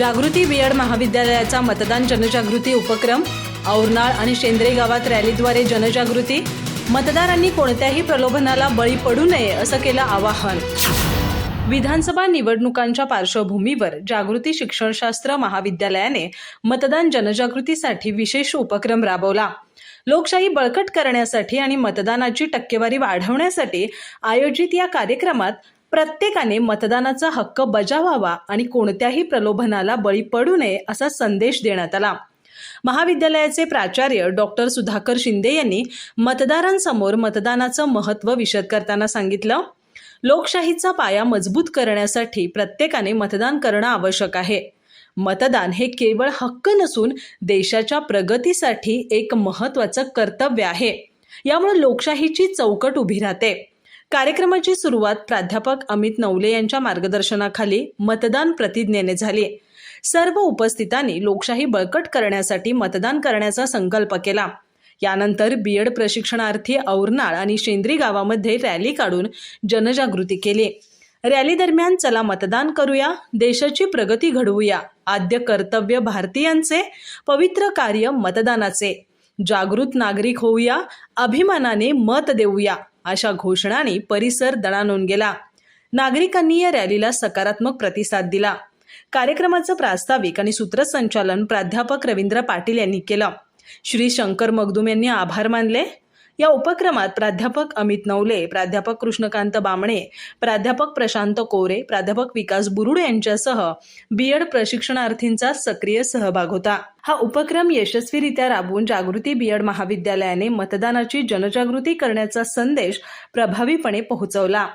जागृती B.Ed महाविद्यालयाचा मतदान जनजागृती उपक्रम औरनाळ आणि शेंद्रे गावात रॅलीद्वारे जनजागृती मतदारांनी कोणत्याही प्रलोभनाला बळी पडू नये असं केलं आवाहन. विधानसभा निवडणुकांच्या पार्श्वभूमीवर जागृती शिक्षणशास्त्र महाविद्यालयाने मतदान जनजागृतीसाठी विशेष उपक्रम राबवला. लोकशाही बळकट करण्यासाठी आणि मतदानाची टक्केवारी वाढवण्यासाठी आयोजित या कार्यक्रमात प्रत्येकाने मतदानाचा हक्क बजावावा आणि कोणत्याही प्रलोभनाला बळी पडू नये असा संदेश देण्यात आला. महाविद्यालयाचे प्राचार्य डॉक्टर सुधाकर शिंदे यांनी मतदारांसमोर मतदानाचं महत्त्व विशद करताना सांगितलं लोकशाहीचा पाया मजबूत करण्यासाठी प्रत्येकाने मतदान करणं आवश्यक आहे. मतदान हे केवळ हक्क नसून देशाच्या प्रगतीसाठी एक महत्त्वाचं कर्तव्य आहे. यामुळे लोकशाहीची चौकट उभी राहते. कार्यक्रमाची सुरुवात प्राध्यापक अमित नवले यांच्या मार्गदर्शनाखाली मतदान प्रतिज्ञेने झाली. सर्व उपस्थितांनी लोकशाही बळकट करण्यासाठी मतदान करण्याचा संकल्प केला. यानंतर बीएड प्रशिक्षणार्थी औरनाळ आणि शेंद्री गावामध्ये रॅली काढून जनजागृती केली. रॅली दरम्यान चला मतदान करूया देशाची प्रगती घडवूया आद्य कर्तव्य भारतीयांचे पवित्र कार्य मतदानाचे जागृत नागरिक होऊया अभिमानाने मत देऊया अशा घोषणाने परिसर दणानून गेला. नागरिकांनी या रॅलीला सकारात्मक प्रतिसाद दिला. कार्यक्रमाचं प्रास्ताविक आणि सूत्रसंचालन प्राध्यापक रवींद्र पाटील यांनी केलं. श्री शंकर मगदुम यांनी आभार मानले. या उपक्रमात प्राध्यापक अमित नवले प्राध्यापक कृष्णकांत बामणे प्राध्यापक प्रशांत कोरे प्राध्यापक विकास बुरुड यांच्यासह बीएड प्रशिक्षणार्थींचा सक्रिय सहभाग होता. हा उपक्रम यशस्वीरित्या राबवून जागृती बीएड महाविद्यालयाने मतदानाची जनजागृती करण्याचा संदेश प्रभावीपणे पोहोचवला.